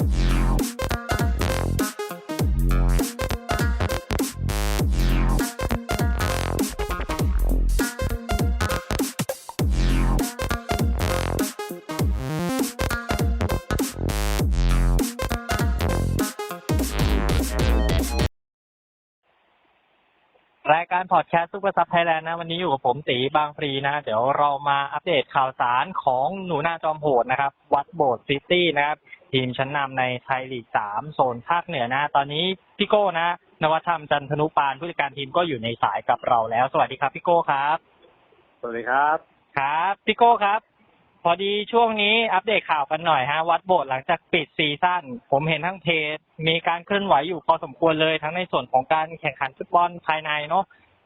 you. รายการพอดแคสต์ซุปเปอร์ซับไทยแลนด์นะ วันนี้อยู่กับผมตีบางพลีนะ เดี๋ยวเรามาอัปเดตข่าวสารของหนูนาจอมโหดนะครับ วัดโบสถ์ซิตี้นะครับ ทีมชั้นนำในไทยลีกสามโซนภาคเหนือนะ ตอนนี้พี่โก้นะ นวัฒธรรมจันทนุปานผู้จัดการทีมก็อยู่ในสายกับเราแล้ว สวัสดีครับพี่โก้ครับ สวัสดีครับ ครับพี่โก้ครับ พอดีช่วงนี้อัปเดตข่าวกันหน่อยฮะ วัดโบสถ์หลังจากปิดซีซั่นผมเห็นทั้งเพจมีการเคลื่อนไหวอยู่พอสมควรเลย ทั้งในส่วนของการแข่งขันฟุตบอลภายในเนาะ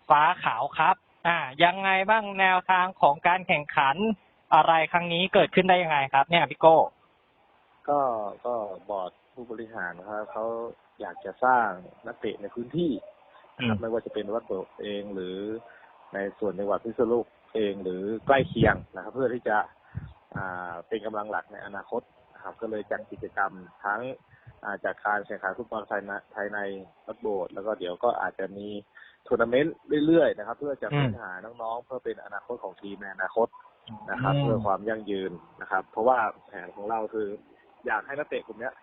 ฟ้าขาวครับ อ่า ยังไงบ้างแนวทางของการแข่งขันอะไรครั้งนี้เกิดขึ้นได้ยังไงครับ เนี่ยพี่โก้ ก็ก็บอร์ดผู้บริหารนะครับเขาอยากจะสร้างนักเตะในพื้นที่นะครับไม่ว่าจะเป็นวัดโบสถ์เองหรือในส่วนจังหวัดพิษณุโลกเองหรือใกล้เคียงนะครับ เพื่อที่จะอ่า เป็นกำลังหลักในอนาคตนะครับก็เลยจัดกิจกรรมทั้งอ่าจากการแข่งขันฟุตบอลภายในภายในวัดโบสถ์แล้วก็เดี๋ยวก็อาจจะมีทัวร์นาเมนต์เรื่อยๆนะครับ เพื่อจะค้นหาน้องๆ เพื่อเป็นอนาคตของทีมในอนาคตนะครับอืมเพื่อความยั่งยืนนะครับ เพราะว่าแผนของเราคืออยากให้นักเตะกลุ่มเนี้ย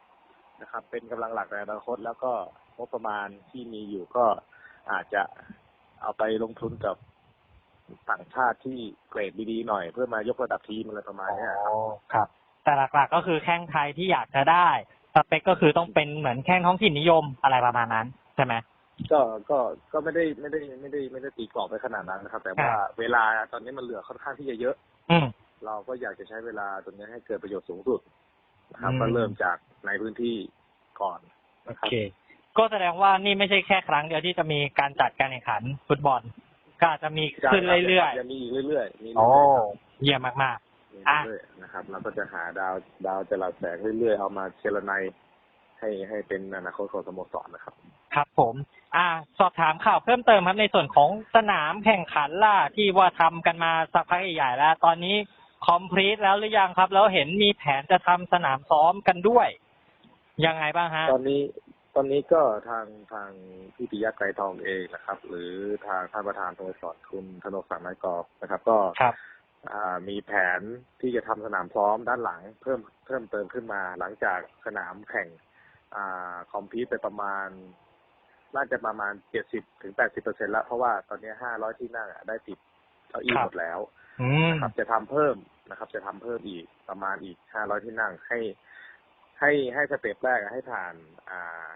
นะครับ เป็นกำลังหลักในอนาคต แล้วก็งบประมาณที่มีอยู่ก็อาจจะเอาไปลงทุนกับ ต่างชาติที่เกรดดีๆหน่อยเพื่อมายกระดับทีมอะไรประมาณเนี้ยครับครับ แต่หลักๆก็คือแข้งไทยที่อยากจะได้สเปคก็คือต้องเป็นเหมือนแข้งท้องถิ่นนิยมอะไรประมาณนั้นใช่ไหมก็ก็ก็ไม่ได้ไม่ได้ไม่ได้ไม่ได้ตีกรอบไปขนาดนั้นนะครับ แต่ว่าอ่าเวลาตอนนี้มันเหลือค่อนข้างที่จะเยอะ อืมเราก็อยากจะใช้เวลาตรงนี้ให้เกิดประโยชน์สูงสุดนะครับอืมก็เริ่มจากในพื้นที่ก่อนโอนะครับเค ก็แสดงว่านี่ไม่ใช่แค่ครั้งเดียวที่จะมีการจัดการแข่งขันฟุตบอล ก็อาจจะมีขึ้นเรื่อยจะมีอีกเรื่อยๆมีๆเรื่โอ้อยๆครับเยี่ยมมาก มีอะ เรื่อยๆนะครับเราก็จะหาดาวดาวจรัสแสงเรื่อยๆเอามาเชลไนให้ให้เป็นอนาคตของสโมสรนะครับ ๆ ครับผม อ่า สอบถามข่าวเพิ่มเติมครับในส่วนของสนามแข่งขันล่ะที่ว่าทำกันมาสักพักใหญ่ๆแล้ว ตอนนี้คอมพลีทแล้วหรือยังครับ แล้วเห็นมีแผนจะทำสนามซ้อมกันด้วย ยังไงบ้างฮะ ตอนนี้ ตอนนี้ก็ทางทางพี่ปิยะไกรทองเองนะครับ หรือทางท่านประธานสโมสรคุณธนกศักดิ์ไม้กอบนะครับ ก็ครับอ่ามีแผนที่จะทำสนามซ้อมด้านหลัง เพิ่มเพิ่มเติมขึ้นมา หลังจากสนามแข่งอ่าคอมพิวไปประมาณ น่าจะประมาณเจ็ดสิบถึงแปดสิบเปอร์เซ็นแล้วเพราะว่าตอนนี้ห้าร้อยที่นั่งอะได้ติดเก้าอี้ครับหมดแล้วอืมนะครับ จะทำเพิ่มนะครับ จะทำเพิ่มอีกประมาณอีกห้าร้อยที่นั่งให้ ให้ให้สเต็ปแรกอะให้ผ่านอ่า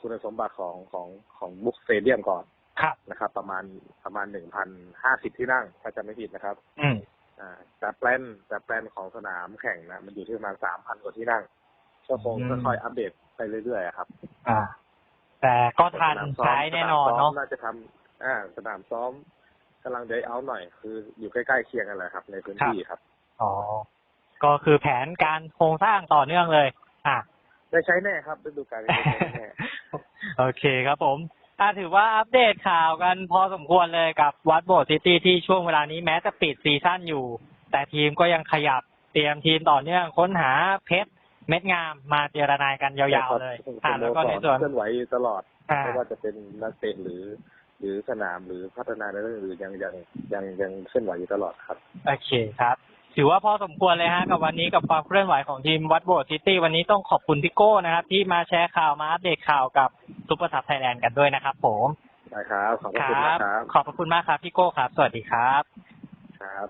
คุณสมบัติของของของบุ๊กสเตเดียมก่อนครับนะครับ ประมาณประมาณหนึ่งพันห้าสิบที่นั่งถ้าจะไม่ผิดนะครับ อืมอ่าแต่แปลนแต่แปลนของสนามแข่งนะมันอยู่ที่ประมาณสามพันกว่าที่นั่งก็คงอืมค่อยๆอัปเดตไปเรื่อยๆอะครับ อ่า แต่ก็ทันสามซ้อมใช้แน่นอนสมซ้เนาะมน่าจะทำอ่า สนามซ้อมกำลังเดยเอาหน่อย คืออยู่ใกล้ๆเคียงกันแหละครับ ในพื้นที่ครับ อ๋อ ก็คือแผนการโครงสร้างต่อเนื่องเลย อะได้ใช้แน่ครับฤดูกาลนี้ได้ใช้แน่ โอเคครับผม อ่าถือว่าอัปเดตข่าวกันพอสมควรเลยกับวัดโบสถ์ซิตี้ที่ช่วงเวลานี้แม้จะปิดซีซั่นอยู่ แต่ทีมก็ยังขยับเตรียมทีมต่อเนื่องค้นหาเพชรเม็ดงามมาเจรนายกันยาวๆเลยอ่าแล้วก็ในส่วนเคลื่อนไหวตลอดอ่าไม่ว่าจะเป็นนักเตะหรือ หรือสนามหรือพัฒนาในเรื่องอื่นยังยังยังยังเคลื่อนไหวอยู่ตลอดครับ โอเคครับ ถือว่าพอสมควรเลยฮะกับวันนี้กับความเคลื่อนไหวของทีมวัดโบสถ์ซิตี้วันนี้ต้องขอบคุณพี่โก้นะครับ ที่มาแชร์ข่าวมาอัปเดตข่าวกับซุปเปอร์ซับไทยแลนด์กันด้วยนะครับ ผมได้ครับ ขอบพระคุณนะครับ ขอบพระคุณมากครับพี่โก้ครับ สวัสดีครับ ครับ